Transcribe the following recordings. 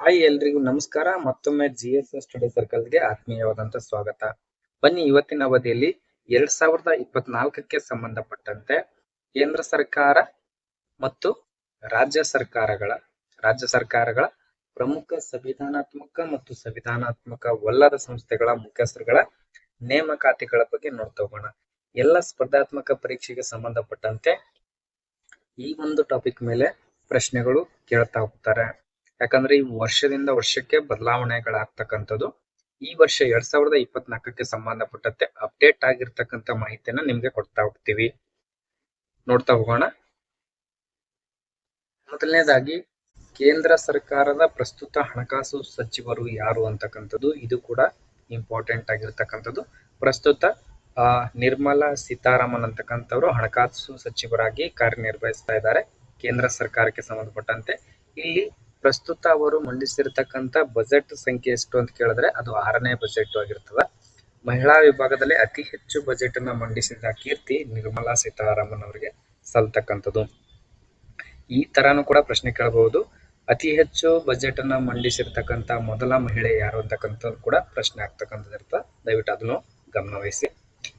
Hi ಎಲ್ರಿಗೂ ನಮಸ್ಕಾರ. ಮತ್ತೊಮ್ಮೆ ಜಿ ಎಸ್ ಸ್ಟಡಿ ಸರ್ಕಲ್ಗೆ ಆತ್ಮೀಯವಾದಂತ ಸ್ವಾಗತ. ಬನ್ನಿ ಇವತ್ತಿನ ಅವಧಿಯಲ್ಲಿ ಎರಡ್ ಸಾವಿರದ ಇಪ್ಪತ್ನಾಲ್ಕಕ್ಕೆ ಸಂಬಂಧಪಟ್ಟಂತೆ ಕೇಂದ್ರ ಸರ್ಕಾರ ಮತ್ತು ರಾಜ್ಯ ಸರ್ಕಾರಗಳ ರಾಜ್ಯ ಸರ್ಕಾರಗಳ ಪ್ರಮುಖ ಸಂವಿಧಾನಾತ್ಮಕ ಮತ್ತು ಸಂವಿಧಾನಾತ್ಮಕವಲ್ಲದ ಸಂಸ್ಥೆಗಳ ಮುಖ್ಯಸ್ಥರುಗಳ ನೇಮಕಾತಿಗಳ ಬಗ್ಗೆ ನೋಡ್ತಾ ಹೋಗೋಣ. ಎಲ್ಲ ಸ್ಪರ್ಧಾತ್ಮಕ ಪರೀಕ್ಷೆಗೆ ಸಂಬಂಧಪಟ್ಟಂತೆ ಈ ಒಂದು ಟಾಪಿಕ್ ಮೇಲೆ ಪ್ರಶ್ನೆಗಳು ಕೇಳ್ತಾ ಹೋಗ್ತಾರೆ. ಯಾಕಂದ್ರೆ ಈ ವರ್ಷದಿಂದ ವರ್ಷಕ್ಕೆ ಬದಲಾವಣೆಗಳಾಗ್ತಕ್ಕಂಥದ್ದು. ಈ ವರ್ಷ ಎರಡ್ ಸಾವಿರದ ಇಪ್ಪತ್ನಾಲ್ಕಕ್ಕೆ ಸಂಬಂಧಪಟ್ಟಂತೆ ಅಪ್ಡೇಟ್ ಆಗಿರ್ತಕ್ಕಂಥ ಮಾಹಿತಿಯನ್ನ ನಿಮ್ಗೆ ಕೊಡ್ತಾ ಹೋಗ್ತೀವಿ. ನೋಡ್ತಾ ಹೋಗೋಣ. ಮೊದಲನೇದಾಗಿ, ಕೇಂದ್ರ ಸರ್ಕಾರದ ಪ್ರಸ್ತುತ ಹಣಕಾಸು ಸಚಿವರು ಯಾರು ಅಂತಕ್ಕಂಥದ್ದು, ಇದು ಕೂಡ ಇಂಪಾರ್ಟೆಂಟ್ ಆಗಿರ್ತಕ್ಕಂಥದ್ದು. ಪ್ರಸ್ತುತ, ಆ, ನಿರ್ಮಲಾ ಸೀತಾರಾಮನ್ ಅಂತಕ್ಕಂಥವ್ರು ಹಣಕಾಸು ಸಚಿವರಾಗಿ ಕಾರ್ಯನಿರ್ವಹಿಸ್ತಾ ಇದ್ದಾರೆ. ಕೇಂದ್ರ ಸರ್ಕಾರಕ್ಕೆ ಸಂಬಂಧಪಟ್ಟಂತೆ. ಇಲ್ಲಿ ಪ್ರಸ್ತುತ ಅವರು ಮಂಡಿಸಿರ್ತಕ್ಕಂಥ ಬಜೆಟ್ ಸಂಖ್ಯೆ ಎಷ್ಟು ಅಂತ ಕೇಳಿದ್ರೆ ಅದು ಆರನೇ ಬಜೆಟ್ ಆಗಿರ್ತದ. ಮಹಿಳಾ ವಿಭಾಗದಲ್ಲಿ ಅತಿ ಹೆಚ್ಚು ಬಜೆಟ್ ಅನ್ನ ಮಂಡಿಸಿದ ಕೀರ್ತಿ ನಿರ್ಮಲಾ ಸೀತಾರಾಮನ್ ಅವರಿಗೆ ಸಲ್ತಕ್ಕಂಥದ್ದು. ಈ ತರಾನು ಕೂಡ ಪ್ರಶ್ನೆ ಕೇಳಬಹುದು. ಅತಿ ಹೆಚ್ಚು ಬಜೆಟ್ ಅನ್ನ ಮಂಡಿಸಿರ್ತಕ್ಕಂಥ ಮೊದಲ ಮಹಿಳೆ ಯಾರು ಅಂತಕ್ಕಂಥದ್ದು ಕೂಡ ಪ್ರಶ್ನೆ ಆಗ್ತಕ್ಕಂಥದ್ದು ಇರ್ತದೆ. ದಯವಿಟ್ಟು ಅದನ್ನು ಗಮನವಹಿಸಿ.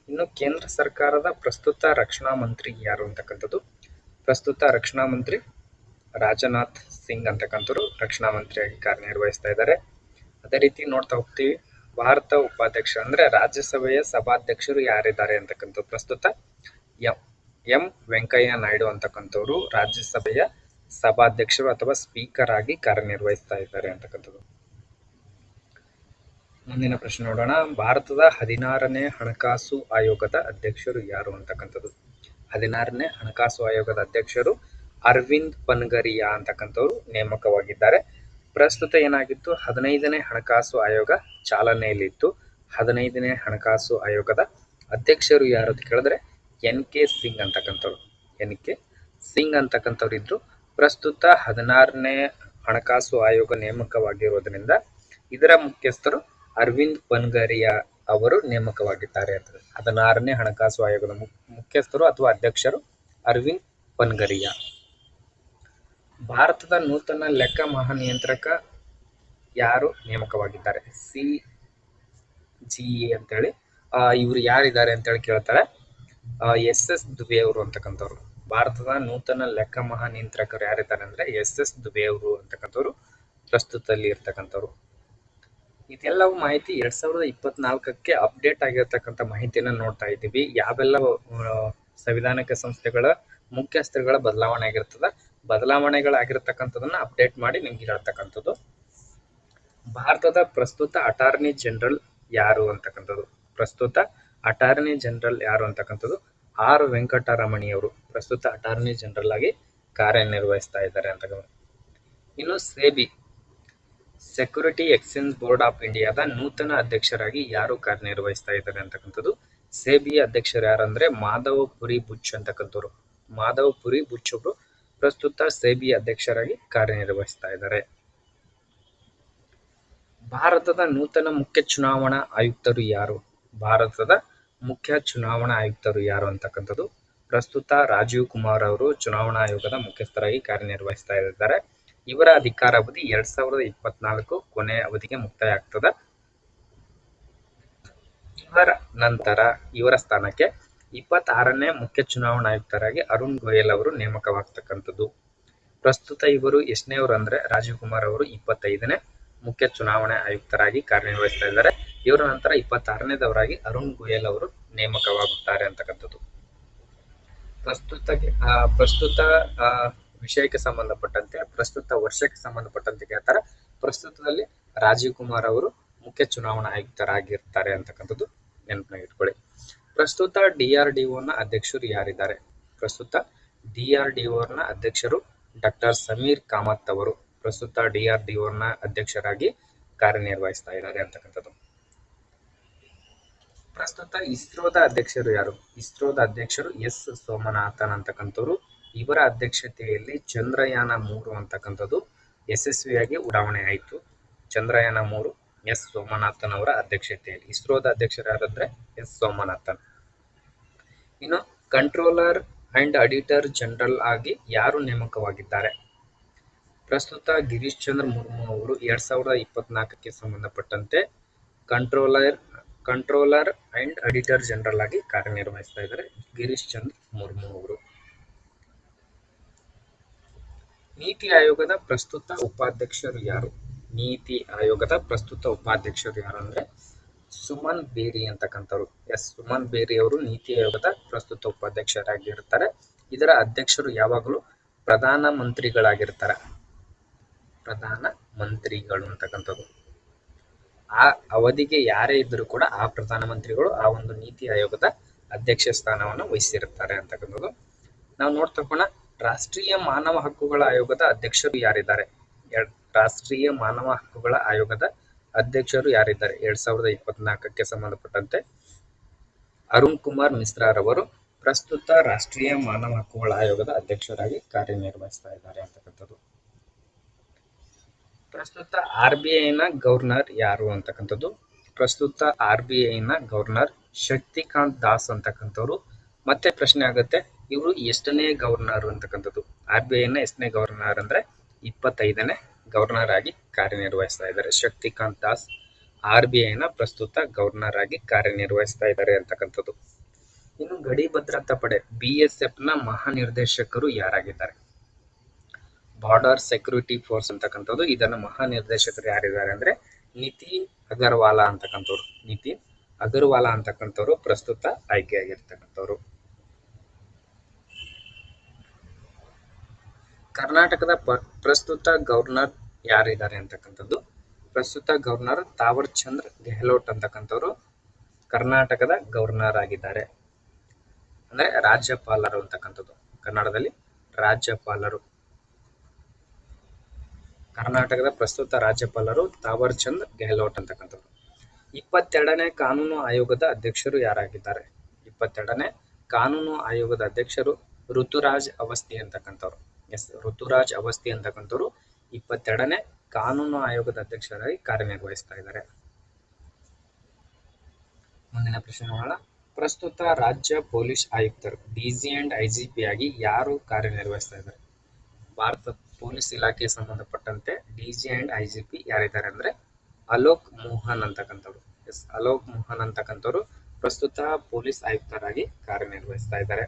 ಇನ್ನು ಕೇಂದ್ರ ಸರ್ಕಾರದ ಪ್ರಸ್ತುತ ರಕ್ಷಣಾ ಮಂತ್ರಿ ಯಾರು ಅಂತಕ್ಕಂಥದ್ದು? ಪ್ರಸ್ತುತ ರಕ್ಷಣಾ ಮಂತ್ರಿ ರಾಜನಾಥ್ ಸಿಂಗ್ ಅಂತಕ್ಕಂಥವ್ರು ರಕ್ಷಣಾ ಮಂತ್ರಿಯಾಗಿ ಕಾರ್ಯನಿರ್ವಹಿಸ್ತಾ ಇದ್ದಾರೆ. ಅದೇ ರೀತಿ ನೋಡ್ತಾ ಹೋಗ್ತೀವಿ, ಭಾರತ ಉಪಾಧ್ಯಕ್ಷ ಅಂದ್ರೆ ರಾಜ್ಯಸಭೆಯ ಸಭಾಧ್ಯಕ್ಷರು ಯಾರಿದ್ದಾರೆ ಅಂತಕ್ಕಂಥ ಪ್ರಸ್ತುತ ಎಂ ಎಂ ವೆಂಕಯ್ಯ ನಾಯ್ಡು ಅಂತಕ್ಕಂಥವ್ರು ರಾಜ್ಯಸಭೆಯ ಸಭಾಧ್ಯಕ್ಷರು ಅಥವಾ ಸ್ಪೀಕರ್ ಆಗಿ ಕಾರ್ಯನಿರ್ವಹಿಸ್ತಾ ಇದ್ದಾರೆ ಅಂತಕ್ಕಂಥದ್ದು. ಮುಂದಿನ ಪ್ರಶ್ನೆ ನೋಡೋಣ. ಭಾರತದ ಹದಿನಾರನೇ ಹಣಕಾಸು ಆಯೋಗದ ಅಧ್ಯಕ್ಷರು ಯಾರು ಅಂತಕ್ಕಂಥದ್ದು? ಹದಿನಾರನೇ ಹಣಕಾಸು ಆಯೋಗದ ಅಧ್ಯಕ್ಷರು ಅರವಿಂದ್ ಪನ್ಗರಿಯಾ ಅಂತಕ್ಕಂಥವ್ರು ನೇಮಕವಾಗಿದ್ದಾರೆ. ಪ್ರಸ್ತುತ ಏನಾಗಿತ್ತು? ಹದಿನೈದನೇ ಹಣಕಾಸು ಆಯೋಗ ಚಾಲನೆಯಲ್ಲಿತ್ತು. ಹದಿನೈದನೇ ಹಣಕಾಸು ಆಯೋಗದ ಅಧ್ಯಕ್ಷರು ಯಾರು ಅಂತ ಕೇಳಿದ್ರೆ ಎನ್ ಕೆ ಸಿಂಗ್ ಅಂತಕ್ಕಂಥವ್ರು. ಎನ್ ಕೆ ಸಿಂಗ್ ಅಂತಕ್ಕಂಥವ್ರು ಇದ್ರು. ಪ್ರಸ್ತುತ ಹದಿನಾರನೇ ಹಣಕಾಸು ಆಯೋಗ ನೇಮಕವಾಗಿರೋದ್ರಿಂದ ಇದರ ಮುಖ್ಯಸ್ಥರು ಅರವಿಂದ್ ಪನ್ಗರಿಯಾ ಅವರು ನೇಮಕವಾಗಿದ್ದಾರೆ ಅಂತ. ಹದಿನಾರನೇ ಹಣಕಾಸು ಆಯೋಗದ ಮುಖ್ಯಸ್ಥರು ಅಥವಾ ಅಧ್ಯಕ್ಷರು ಅರವಿಂದ್ ಪನ್ಗರಿಯಾ. ಭಾರತದ ನೂತನ ಲೆಕ್ಕ ಮಹಾನಿಯಂತ್ರಕ ಯಾರು? ನೇಮಕವಾಗಿದ್ದಾರೆ. ಸಿ. ಜಿ. ಅಂತೇಳಿ. ಇವರು ಯಾರಿದ್ದಾರೆ ಅಂತೇಳಿ ಕೇಳ್ತಾರೆ. ಎಸ್. ಎಸ್. ದುಬೆ ಅವರು ಅಂತಕ್ಕಂಥವ್ರು. ಭಾರತದ ನೂತನ ಲೆಕ್ಕ ಮಹಾನಿಯಂತ್ರಕರು ಯಾರಿದ್ದಾರೆ ಅಂದ್ರೆ ಎಸ್. ಎಸ್. ದುಬೆ ಅವರು ಅಂತಕ್ಕಂಥವ್ರು, ಪ್ರಸ್ತುತದಲ್ಲಿ ಇರ್ತಕ್ಕಂಥವ್ರು. ಇದೆಲ್ಲವೂ ಮಾಹಿತಿ ಎರಡ್ ಸಾವಿರದ ಇಪ್ಪತ್ನಾಲ್ಕಕ್ಕೆ ಅಪ್ಡೇಟ್ ಆಗಿರ್ತಕ್ಕಂಥ ಮಾಹಿತಿಯನ್ನ ನೋಡ್ತಾ ಇದ್ದೀವಿ. ಯಾವೆಲ್ಲ ಸಂವಿಧಾನಿಕ ಸಂಸ್ಥೆಗಳ ಮುಖ್ಯಸ್ಥರುಗಳ ಬದಲಾವಣೆ ಆಗಿರ್ತದ ಬದಲಾವಣೆಗಳಾಗಿರ್ತಕ್ಕಂಥದನ್ನ ಅಪ್ಡೇಟ್ ಮಾಡಿ ನಿಮ್ಗೆ ಹೇಳ್ತಕ್ಕಂಥದ್ದು. ಭಾರತದ ಪ್ರಸ್ತುತ ಅಟಾರ್ನಿ ಜನರಲ್ ಯಾರು ಅಂತಕ್ಕಂಥದ್ದು? ಪ್ರಸ್ತುತ ಅಟಾರ್ನಿ ಜನರಲ್ ಯಾರು ಅಂತಕ್ಕಂಥದ್ದು? ಆರ್ ವೆಂಕಟರಮಣಿ ಅವರು ಪ್ರಸ್ತುತ ಅಟಾರ್ನಿ ಜನರಲ್ ಆಗಿ ಕಾರ್ಯನಿರ್ವಹಿಸ್ತಾ ಇದ್ದಾರೆ ಅಂತಕ್ಕಂಥದ್ದು ಇನ್ನು SEBI security exchange board of ಇಂಡಿಯಾದ ನೂತನ ಅಧ್ಯಕ್ಷರಾಗಿ ಯಾರು ಕಾರ್ಯನಿರ್ವಹಿಸ್ತಾ ಇದ್ದಾರೆ ಅಂತಕ್ಕಂಥದ್ದು? ಸೇಬಿ ಅಧ್ಯಕ್ಷರು ಯಾರಂದ್ರೆ ಮಾಧವ ಪುರಿ ಬುಚ್ ಅಂತಕ್ಕಂಥವ್ರು. ಮಾಧವ ಪುರಿ ಬುಚ್ ಅವರು ಪ್ರಸ್ತುತ ಸೇಬಿ ಅಧ್ಯಕ್ಷರಾಗಿ ಕಾರ್ಯನಿರ್ವಹಿಸ್ತಾ ಇದ್ದಾರೆ. ಭಾರತದ ನೂತನ ಮುಖ್ಯ ಚುನಾವಣಾ ಆಯುಕ್ತರು ಯಾರು? ಭಾರತದ ಮುಖ್ಯ ಚುನಾವಣಾ ಆಯುಕ್ತರು ಯಾರು ಅಂತಕ್ಕಂಥದ್ದು? ಪ್ರಸ್ತುತ ರಾಜೀವ್ ಕುಮಾರ್ ಅವರು ಚುನಾವಣಾ ಆಯೋಗದ ಮುಖ್ಯಸ್ಥರಾಗಿ ಕಾರ್ಯನಿರ್ವಹಿಸ್ತಾ ಇದ್ದಾರೆ. ಇವರ ಅಧಿಕಾರಾವಧಿ ಎರಡ್ ಸಾವಿರದ ಇಪ್ಪತ್ನಾಲ್ಕು ಕೊನೆ ಅವಧಿಗೆ ಮುಕ್ತಾಯ ಆಗ್ತದ ನಂತರ ಇವರ ಸ್ಥಾನಕ್ಕೆ ಇಪ್ಪತ್ತಾರನೇ ಮುಖ್ಯ ಚುನಾವಣಾ ಆಯುಕ್ತರಾಗಿ ಅರುಣ್ ಗೋಯಲ್ ಅವರು ನೇಮಕವಾಗ್ತಕ್ಕಂಥದ್ದು. ಪ್ರಸ್ತುತ ಇವರು ಎಷ್ಟನೇ ಅವರು ಅಂದ್ರೆ ರಾಜೀವ್ ಕುಮಾರ್ ಅವರು ಇಪ್ಪತ್ತೈದನೇ ಮುಖ್ಯ ಚುನಾವಣಾ ಆಯುಕ್ತರಾಗಿ ಕಾರ್ಯನಿರ್ವಹಿಸ್ತಾ ಇದ್ದಾರೆ. ಇವರ ನಂತರ ಇಪ್ಪತ್ತಾರನೇದವರಾಗಿ ಅರುಣ್ ಗೋಯಲ್ ಅವರು ನೇಮಕವಾಗುತ್ತಾರೆ ಅಂತಕ್ಕಂಥದ್ದು. ಪ್ರಸ್ತುತ ಪ್ರಸ್ತುತ ವಿಷಯಕ್ಕೆ ಸಂಬಂಧಪಟ್ಟಂತೆ, ಪ್ರಸ್ತುತ ವರ್ಷಕ್ಕೆ ಸಂಬಂಧಪಟ್ಟಂತೆ ಕೇಳ್ತಾರೆ. ಪ್ರಸ್ತುತದಲ್ಲಿ ರಾಜೀವ್ ಕುಮಾರ್ ಅವರು ಮುಖ್ಯ ಚುನಾವಣಾ ಆಯುಕ್ತರಾಗಿರ್ತಾರೆ ಅಂತಕ್ಕಂಥದ್ದು ನೆನಪಿನಾಗ ಇಟ್ಕೊಳ್ಳಿ. ಪ್ರಸ್ತುತ ಡಿ ಆರ್ ಡಿ ಅಧ್ಯಕ್ಷರು ಯಾರಿದ್ದಾರೆ? ಪ್ರಸ್ತುತ ಡಿ ಆರ್ ಡಿ ಅಧ್ಯಕ್ಷರು ಡಾಕ್ಟರ್ ಸಮೀರ್ ಕಾಮತ್ ಅವರು. ಪ್ರಸ್ತುತ ಡಿ ಆರ್ ಡಿ ಅಧ್ಯಕ್ಷರಾಗಿ ಕಾರ್ಯನಿರ್ವಹಿಸ್ತಾ ಇದ್ದಾರೆ ಅಂತಕ್ಕಂಥದ್ದು. ಪ್ರಸ್ತುತ ಇಸ್ರೋದ ಅಧ್ಯಕ್ಷರು ಯಾರು? ಇಸ್ರೋದ ಅಧ್ಯಕ್ಷರು ಎಸ್ ಸೋಮನಾಥನ್ ಅಂತಕ್ಕಂಥವ್ರು. ಇವರ ಅಧ್ಯಕ್ಷತೆಯಲ್ಲಿ ಚಂದ್ರಯಾನ ಮೂರು ಅಂತಕ್ಕಂಥದ್ದು ಯಶಸ್ವಿಯಾಗಿ ಉಡಾವಣೆ ಆಯಿತು. ಚಂದ್ರಯಾನ ಮೂರು ಎಸ್ ಸೋಮನಾಥನ್ ಅವರ ಅಧ್ಯಕ್ಷತೆಯಲ್ಲಿ. ಇಸ್ರೋದ ಅಧ್ಯಕ್ಷರು ಯಾರಂದ್ರೆ ಎಸ್ ಸೋಮನಾಥನ್. ಇನ್ನು ಕಂಟ್ರೋಲರ್ ಅಂಡ್ ಅಡಿಟರ್ ಜನರಲ್ ಆಗಿ ಯಾರು ನೇಮಕವಾಗಿದ್ದಾರೆ? ಪ್ರಸ್ತುತ ಗಿರೀಶ್ ಚಂದ್ರ ಮುರ್ಮು ಅವರು ಎರಡ್ ಸಾವಿರದ ಇಪ್ಪತ್ನಾಲ್ಕಕ್ಕೆ ಸಂಬಂಧಪಟ್ಟಂತೆ controller controller and auditor general ಆಗಿ ಕಾರ್ಯನಿರ್ವಹಿಸ್ತಾ ಇದ್ದಾರೆ ಗಿರೀಶ್ ಚಂದ್ರ ಮುರ್ಮು ಅವರು. ನೀತಿ ಆಯೋಗದ ಪ್ರಸ್ತುತ ಉಪಾಧ್ಯಕ್ಷರು ಯಾರು? ನೀತಿ ಆಯೋಗದ ಪ್ರಸ್ತುತ ಉಪಾಧ್ಯಕ್ಷರು ಯಾರು ಅಂದ್ರೆ ಸುಮನ್ ಬೇರಿ ಅಂತಕ್ಕಂಥವ್ರು. ಎಸ್, ಸುಮನ್ ಬೇರಿ ಅವರು ನೀತಿ ಆಯೋಗದ ಪ್ರಸ್ತುತ ಉಪಾಧ್ಯಕ್ಷರಾಗಿರ್ತಾರೆ. ಇದರ ಅಧ್ಯಕ್ಷರು ಯಾವಾಗಲೂ ಪ್ರಧಾನ ಮಂತ್ರಿಗಳಾಗಿರ್ತಾರೆ. ಪ್ರಧಾನ ಮಂತ್ರಿಗಳು ಅಂತಕ್ಕಂಥದ್ದು ಆ ಅವಧಿಗೆ ಯಾರೇ ಇದ್ದರೂ ಕೂಡ ಆ ಪ್ರಧಾನ ಮಂತ್ರಿಗಳು ಆ ಒಂದು ನೀತಿ ಆಯೋಗದ ಅಧ್ಯಕ್ಷ ಸ್ಥಾನವನ್ನು ವಹಿಸಿರುತ್ತಾರೆ ಅಂತಕ್ಕಂಥದ್ದು. ನಾವು ನೋಡ್ತಕ್ಕೋಣ ಹೋಗೋಣ ರಾಷ್ಟ್ರೀಯ ಮಾನವ ಹಕ್ಕುಗಳ ಆಯೋಗದ ಅಧ್ಯಕ್ಷರು ಯಾರಿದ್ದಾರೆ? ರಾಷ್ಟ್ರೀಯ ಮಾನವ ಹಕ್ಕುಗಳ ಆಯೋಗದ ಅಧ್ಯಕ್ಷರು ಯಾರಿದ್ದಾರೆ? ಎರಡ್ ಸಾವಿರದ ಇಪ್ಪತ್ನಾಲ್ಕಕ್ಕೆ ಸಂಬಂಧಪಟ್ಟಂತೆ ಅರುಣ್ ಕುಮಾರ್ ಮಿಶ್ರಾರವರು ಪ್ರಸ್ತುತ ರಾಷ್ಟ್ರೀಯ ಮಾನವ ಹಕ್ಕುಗಳ ಆಯೋಗದ ಅಧ್ಯಕ್ಷರಾಗಿ ಕಾರ್ಯನಿರ್ವಹಿಸ್ತಾ ಇದ್ದಾರೆ ಅಂತಕ್ಕಂಥದ್ದು. ಪ್ರಸ್ತುತ ಆರ್ ಬಿ ಐನ ಗವರ್ನರ್ ಯಾರು ಅಂತಕ್ಕಂಥದ್ದು? ಪ್ರಸ್ತುತ ಆರ್ ಬಿ ಐನ ಗವರ್ನರ್ ಶಕ್ತಿಕಾಂತ್ ದಾಸ್ ಅಂತಕ್ಕಂಥವ್ರು. ಮತ್ತೆ ಪ್ರಶ್ನೆ ಆಗುತ್ತೆ, ಇವರು ಎಷ್ಟನೇ ಗವರ್ನರ್ ಅಂತಕ್ಕಂಥದ್ದು? ಆರ್ ಬಿ ಐನ ಎಷ್ಟನೇ ಗವರ್ನರ್ ಅಂದ್ರೆ ಇಪ್ಪತ್ತೈದನೇ. ಗವರ್ನರ್ ಆಗಿ ಕಾರ್ಯನಿರ್ವಹಿಸ್ತಾ ಇದ್ದಾರೆ. ಶಕ್ತಿಕಾಂತ್ ದಾಸ್ ಆರ್ ಬಿ ಐನ ಪ್ರಸ್ತುತ ಗವರ್ನರ್ ಆಗಿ ಕಾರ್ಯನಿರ್ವಹಿಸ್ತಾ ಇದ್ದಾರೆ ಅಂತಕ್ಕಂಥದ್ದು. ಇನ್ನು ಗಡಿ ಭದ್ರತಾ ಪಡೆ ಬಿ ಎಸ್ ಎಫ್ನ ಮಹಾನಿರ್ದೇಶಕರು ಯಾರಾಗಿದ್ದಾರೆ? ಬಾರ್ಡರ್ ಸೆಕ್ಯೂರಿಟಿ ಫೋರ್ಸ್ ಅಂತಕ್ಕಂಥದ್ದು. ಇದನ್ನ ಮಹಾನಿರ್ದೇಶಕರು ಯಾರಿದ್ದಾರೆ ಅಂದ್ರೆ ನಿತಿನ್ ಅಗರ್ವಾಲಾ ಅಂತಕ್ಕಂಥವ್ರು. ನಿತಿನ್ ಅಗರ್ವಾಲಾ ಅಂತಕ್ಕಂಥವ್ರು ಪ್ರಸ್ತುತ ಆಯ್ಕೆಯಾಗಿರ್ತಕ್ಕಂಥವ್ರು. ಕರ್ನಾಟಕದ ಪ್ರಸ್ತುತ ಗವರ್ನರ್ ಯಾರಿದ್ದಾರೆ ಅಂತಕ್ಕಂಥದ್ದು. ಪ್ರಸ್ತುತ ಗವರ್ನರ್ ತಾವರ್ ಚಂದ್ರ ಗೆಹ್ಲೋಟ್ ಅಂತಕ್ಕಂಥವ್ರು ಕರ್ನಾಟಕದ ಗವರ್ನರ್ ಆಗಿದ್ದಾರೆ. ಅಂದ್ರೆ ರಾಜ್ಯಪಾಲರು ಅಂತಕ್ಕಂಥದ್ದು ಕನ್ನಡದಲ್ಲಿ. ರಾಜ್ಯಪಾಲರು. ಕರ್ನಾಟಕದ ಪ್ರಸ್ತುತ ರಾಜ್ಯಪಾಲರು ತಾವರ್ ಚಂದ್ ಗೆಹ್ಲೋಟ್ ಅಂತಕ್ಕಂಥವ್ರು. ಇಪ್ಪತ್ತೆರಡನೇ ಕಾನೂನು ಆಯೋಗದ ಅಧ್ಯಕ್ಷರು ಯಾರಾಗಿದ್ದಾರೆ? ಇಪ್ಪತ್ತೆರಡನೇ ಕಾನೂನು ಆಯೋಗದ ಅಧ್ಯಕ್ಷರು ಋತುರಾಜ್ ಅವಸ್ಥಿ ಅಂತಕ್ಕಂಥವ್ರು. ಎಸ್, ಋತುರಾಜ್ ಅವಸ್ಥಿ ಅಂತಕ್ಕಂಥವ್ರು ಇಪ್ಪತ್ತೆರಡನೇ ಕಾನೂನು ಆಯೋಗದ ಅಧ್ಯಕ್ಷರಾಗಿ ಕಾರ್ಯನಿರ್ವಹಿಸ್ತಾ ಇದ್ದಾರೆ. ಮುಂದಿನ ಪ್ರಶ್ನೆ ನೋಡೋಣ ಪ್ರಸ್ತುತ ರಾಜ್ಯ ಪೊಲೀಸ್ ಆಯುಕ್ತರು, ಡಿಜಿ ಅಂಡ್ ಐಜಿಪಿ ಆಗಿ ಯಾರು ಕಾರ್ಯನಿರ್ವಹಿಸ್ತಾ ಇದ್ದಾರೆ? ಭಾರತ ಪೊಲೀಸ್ ಇಲಾಖೆಗೆ ಸಂಬಂಧಪಟ್ಟಂತೆ ಡಿಜಿ ಅಂಡ್ ಐಜಿಪಿ ಯಾರಿದ್ದಾರೆ ಅಂದ್ರೆ ಅಲೋಕ್ ಮೋಹನ್ ಅಂತಕ್ಕಂಥವ್ರು. ಎಸ್ ಅಲೋಕ್ ಮೋಹನ್ ಅಂತಕ್ಕಂಥವ್ರು ಪ್ರಸ್ತುತ ಪೊಲೀಸ್ ಆಯುಕ್ತರಾಗಿ ಕಾರ್ಯನಿರ್ವಹಿಸ್ತಾ ಇದ್ದಾರೆ.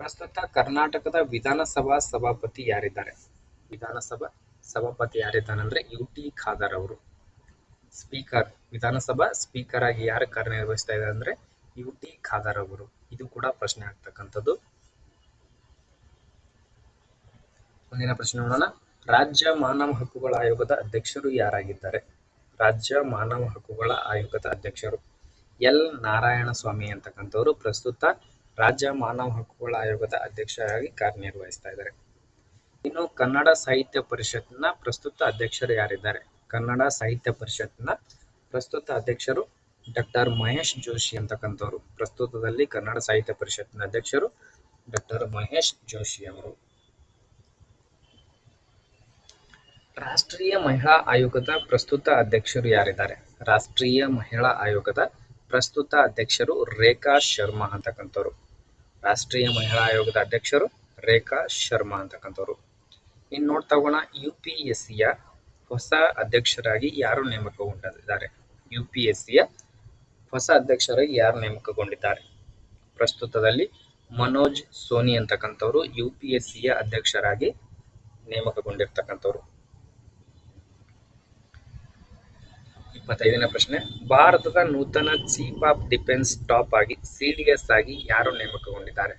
ಪ್ರಸ್ತುತ ಕರ್ನಾಟಕದ ವಿಧಾನಸಭಾ ಸಭಾಪತಿ ಯಾರಿದ್ದಾರೆ? ವಿಧಾನಸಭಾ ಸಭಾಪತಿ ಯಾರಿದ್ದಾನಂದ್ರೆ ಯು ಟಿ ಖಾದರ್ ಅವರು. ಸ್ಪೀಕರ್, ವಿಧಾನಸಭಾ ಸ್ಪೀಕರ್ ಆಗಿ ಯಾರು ಕಾರ್ಯನಿರ್ವಹಿಸ್ತಾ ಇದ್ದಾರೆ ಅಂದ್ರೆ ಯು ಟಿ ಖಾದರ್ ಅವರು. ಇದು ಕೂಡ ಪ್ರಶ್ನೆ ಆಗ್ತಕ್ಕಂಥದ್ದು. ಮುಂದಿನ ಪ್ರಶ್ನೆ ನೋಡೋಣ. ರಾಜ್ಯ ಮಾನವ ಹಕ್ಕುಗಳ ಆಯೋಗದ ಅಧ್ಯಕ್ಷರು ಯಾರಾಗಿದ್ದಾರೆ? ರಾಜ್ಯ ಮಾನವ ಹಕ್ಕುಗಳ ಆಯೋಗದ ಅಧ್ಯಕ್ಷರು ಎಲ್. ನಾರಾಯಣ ಸ್ವಾಮಿ ಅಂತಕ್ಕಂಥವ್ರು ಪ್ರಸ್ತುತ ರಾಜ್ಯ ಮಾನವ ಹಕ್ಕುಗಳ ಆಯೋಗದ ಅಧ್ಯಕ್ಷರಾಗಿ ಕಾರ್ಯನಿರ್ವಹಿಸ್ತಾ ಇದ್ದಾರೆ. ಇನ್ನು ಕನ್ನಡ ಸಾಹಿತ್ಯ ಪರಿಷತ್ನ ಪ್ರಸ್ತುತ ಅಧ್ಯಕ್ಷರು ಯಾರಿದ್ದಾರೆ? ಕನ್ನಡ ಸಾಹಿತ್ಯ ಪರಿಷತ್ನ ಪ್ರಸ್ತುತ ಅಧ್ಯಕ್ಷರು ಡಾಕ್ಟರ್ ಮಹೇಶ್ ಜೋಶಿ ಅಂತಕ್ಕಂಥವ್ರು. ಪ್ರಸ್ತುತದಲ್ಲಿ ಕನ್ನಡ ಸಾಹಿತ್ಯ ಪರಿಷತ್ನ ಅಧ್ಯಕ್ಷರು ಡಾಕ್ಟರ್ ಮಹೇಶ್ ಜೋಶಿ ಅವರು. ರಾಷ್ಟ್ರೀಯ ಮಹಿಳಾ ಆಯೋಗದ ಪ್ರಸ್ತುತ ಅಧ್ಯಕ್ಷರು ಯಾರಿದ್ದಾರೆ? ರಾಷ್ಟ್ರೀಯ ಮಹಿಳಾ ಆಯೋಗದ ಪ್ರಸ್ತುತ ಅಧ್ಯಕ್ಷರು ರೇಖಾ ಶರ್ಮಾ ಅಂತಕ್ಕಂಥವ್ರು. ರಾಷ್ಟ್ರೀಯ ಮಹಿಳಾ ಆಯೋಗದ ಅಧ್ಯಕ್ಷರು ರೇಖಾ ಶರ್ಮಾ ಅಂತಕ್ಕಂಥವ್ರು. ಇನ್ನು ನೋಡ್ತಾ ಹೋಗೋಣ ಯು ಪಿ ಎಸ್ ಸಿಯ ಹೊಸ ಅಧ್ಯಕ್ಷರಾಗಿ ಯಾರು ನೇಮಕಗೊಂಡಿದ್ದಾರೆ? ಯು ಪಿ ಎಸ್ ಸಿಯ ಹೊಸ ಅಧ್ಯಕ್ಷರಾಗಿ ಯಾರು ನೇಮಕಗೊಂಡಿದ್ದಾರೆ? ಪ್ರಸ್ತುತದಲ್ಲಿ ಮನೋಜ್ ಸೋನಿ ಅಂತಕ್ಕಂಥವ್ರು ಯು ಪಿ ಎಸ್ ಸಿಯ ಅಧ್ಯಕ್ಷರಾಗಿ ನೇಮಕಗೊಂಡಿರ್ತಕ್ಕಂಥವ್ರು. ಇಪ್ಪತ್ತೈದನೇ ಪ್ರಶ್ನೆ. ಭಾರತದ ನೂತನ ಚೀಫ್ ಆಫ್ ಡಿಫೆನ್ಸ್ ಟಾಪ್ ಆಗಿ ಸಿಡಿಎಸ್ ಆಗಿ ಯಾರು ನೇಮಕಗೊಂಡಿದ್ದಾರೆ?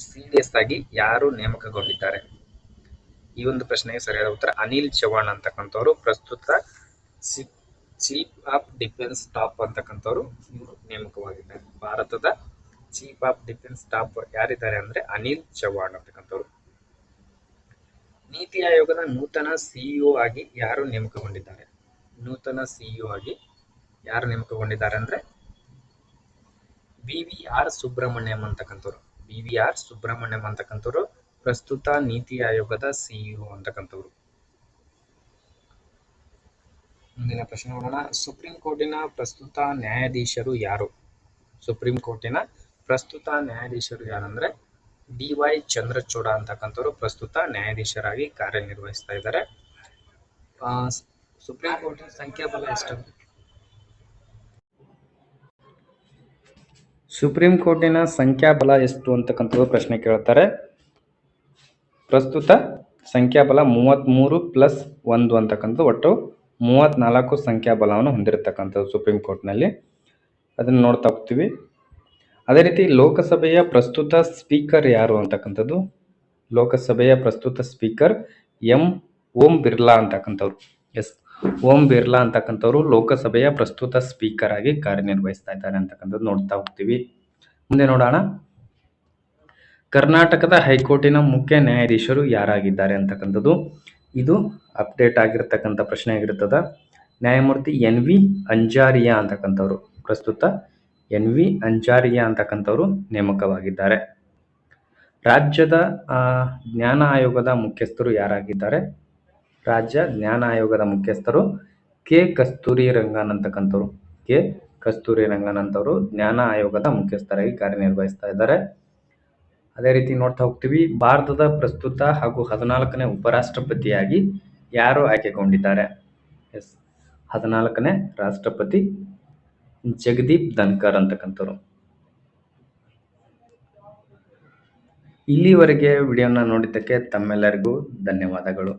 ಸಿಡಿಎಸ್ ಆಗಿ ಯಾರು ನೇಮಕಗೊಂಡಿದ್ದಾರೆ? ಈ ಒಂದು ಪ್ರಶ್ನೆಗೆ ಸರಿಯಾದ ಉತ್ತರ ಅನಿಲ್ ಚವಾಣ್ ಅಂತಕ್ಕಂಥವ್ರು. ಪ್ರಸ್ತುತ ಚೀಫ್ ಆಫ್ ಡಿಫೆನ್ಸ್ ಸ್ಟಾಫ್ ಅಂತಕ್ಕಂಥವ್ರು. ನೇಮಕವಾಗಿದ್ದಾರೆ. ಭಾರತದ ಚೀಫ್ ಆಫ್ ಡಿಫೆನ್ಸ್ ಸ್ಟಾಫ್ ಯಾರಿದ್ದಾರೆ ಅಂದ್ರೆ ಅನಿಲ್ ಚವಾಣ್ ಅಂತಕ್ಕಂಥವ್ರು. ನೀತಿ ಆಯೋಗದ ನೂತನ ಸಿಇಒ ಆಗಿ ಯಾರು ನೇಮಕಗೊಂಡಿದ್ದಾರೆ? ನೂತನ ಸಿಇಒ ಆಗಿ ಯಾರು ನೇಮಕಗೊಂಡಿದ್ದಾರೆ ಅಂದ್ರೆ ಬಿ ವಿ ಆರ್ ಸುಬ್ರಹ್ಮಣ್ಯಂ ಅಂತಕ್ಕಂಥವ್ರು. ಬಿ ವಿ ಆರ್ ಸುಬ್ರಹ್ಮಣ್ಯಂ ಅಂತಕ್ಕಂಥವ್ರು ಪ್ರಸ್ತುತ ನೀತಿ ಆಯೋಗದ ಸಿಇಒ ಅಂತಕ್ಕಂಥವ್ರು. ಮುಂದಿನ ಪ್ರಶ್ನೆ ನೋಡೋಣ. ಸುಪ್ರೀಂ ಕೋರ್ಟಿನ ಪ್ರಸ್ತುತ ನ್ಯಾಯಾಧೀಶರು ಯಾರು? ಸುಪ್ರೀಂ ಕೋರ್ಟಿನ ಪ್ರಸ್ತುತ ನ್ಯಾಯಾಧೀಶರು ಯಾರಂದ್ರೆ ಡಿ ವೈ ಚಂದ್ರಚೂಡ ಅಂತಕ್ಕಂಥವ್ರು ಪ್ರಸ್ತುತ ನ್ಯಾಯಾಧೀಶರಾಗಿ ಕಾರ್ಯನಿರ್ವಹಿಸ್ತಾ ಇದ್ದಾರೆ. ಸುಪ್ರೀಂ ಕೋರ್ಟಿನ ಸಂಖ್ಯಾಬಲ ಎಷ್ಟು? ಸುಪ್ರೀಂ ಕೋರ್ಟಿನ ಸಂಖ್ಯಾಬಲ ಎಷ್ಟು ಅಂತಕ್ಕಂಥದ್ದು ಪ್ರಶ್ನೆ ಕೇಳ್ತಾರೆ. ಪ್ರಸ್ತುತ ಸಂಖ್ಯಾಬಲ ಮೂವತ್ತ್ಮೂರು ಪ್ಲಸ್ ಒಂದು ಅಂತಕ್ಕಂಥದ್ದು ಒಟ್ಟು ಮೂವತ್ತ್ನಾಲ್ಕು ಸಂಖ್ಯಾಬಲವನ್ನು ಹೊಂದಿರತಕ್ಕಂಥದ್ದು ಸುಪ್ರೀಂ ಕೋರ್ಟ್ನಲ್ಲಿ. ಅದನ್ನು ನೋಡ್ತಾ ಹೋಗ್ತೀವಿ. ಅದೇ ರೀತಿ ಲೋಕಸಭೆಯ ಪ್ರಸ್ತುತ ಸ್ಪೀಕರ್ ಯಾರು ಅಂತಕ್ಕಂಥದ್ದು? ಲೋಕಸಭೆಯ ಪ್ರಸ್ತುತ ಸ್ಪೀಕರ್ ಎಂ ಓಂ ಬಿರ್ಲಾ ಅಂತಕ್ಕಂಥವ್ರು. ಎಸ್, ಓಂ ಬಿರ್ಲಾ ಅಂತಕ್ಕಂಥವ್ರು ಲೋಕಸಭೆಯ ಪ್ರಸ್ತುತ ಸ್ಪೀಕರ್ ಆಗಿ ಕಾರ್ಯನಿರ್ವಹಿಸ್ತಾ ಇದ್ದಾರೆ ಅಂತಕ್ಕಂಥದ್ದು ನೋಡ್ತಾ ಹೋಗ್ತೀವಿ. ಮುಂದೆ ನೋಡೋಣ. ಕರ್ನಾಟಕದ ಹೈಕೋರ್ಟಿನ ಮುಖ್ಯ ನ್ಯಾಯಾಧೀಶರು ಯಾರಾಗಿದ್ದಾರೆ ಅಂತಕ್ಕಂಥದ್ದು. ಇದು ಅಪ್ಡೇಟ್ ಆಗಿರ್ತಕ್ಕಂಥ ಪ್ರಶ್ನೆ ಆಗಿರ್ತದ. ನ್ಯಾಯಮೂರ್ತಿ ಎನ್ ವಿ ಅಂಜಾರಿಯಾ ಅಂತಕ್ಕಂಥವ್ರು. ಪ್ರಸ್ತುತ ಎನ್ ವಿ ಅಂಜಾರಿಯಾ ಅಂತಕ್ಕಂಥವ್ರು ನೇಮಕವಾಗಿದ್ದಾರೆ. ರಾಜ್ಯದ ಜ್ಞಾನ ಆಯೋಗದ ಮುಖ್ಯಸ್ಥರು ಯಾರಾಗಿದ್ದಾರೆ? ರಾಜ್ಯ ಜ್ಞಾನ ಆಯೋಗದ ಮುಖ್ಯಸ್ಥರು ಕೆ. ಕಸ್ತೂರಿ ರಂಗನ್ ಅಂತಕ್ಕಂಥವ್ರು. ಕೆ. ಕಸ್ತೂರಿ ರಂಗನ್ ಅಂತವರು ಜ್ಞಾನ ಆಯೋಗದ ಮುಖ್ಯಸ್ಥರಾಗಿ ಕಾರ್ಯನಿರ್ವಹಿಸ್ತಾ ಇದ್ದಾರೆ. ಅದೇ ರೀತಿ ನೋಡ್ತಾ ಹೋಗ್ತೀವಿ. ಭಾರತದ ಪ್ರಸ್ತುತ ಹಾಗೂ ಹದಿನಾಲ್ಕನೇ ಉಪರಾಷ್ಟ್ರಪತಿಯಾಗಿ ಯಾರು ಆಯ್ಕೆಗೊಂಡಿದ್ದಾರೆ? ಎಸ್, ಹದಿನಾಲ್ಕನೇ ರಾಷ್ಟ್ರಪತಿ ಜಗದೀಪ್ ಧನ್ಕರ್ ಅಂತಕ್ಕಂಥವ್ರು. ಇಲ್ಲಿವರೆಗೆ ವಿಡಿಯೋನ ನೋಡಿದ್ದಕ್ಕೆ ತಮ್ಮೆಲ್ಲರಿಗೂ ಧನ್ಯವಾದಗಳು.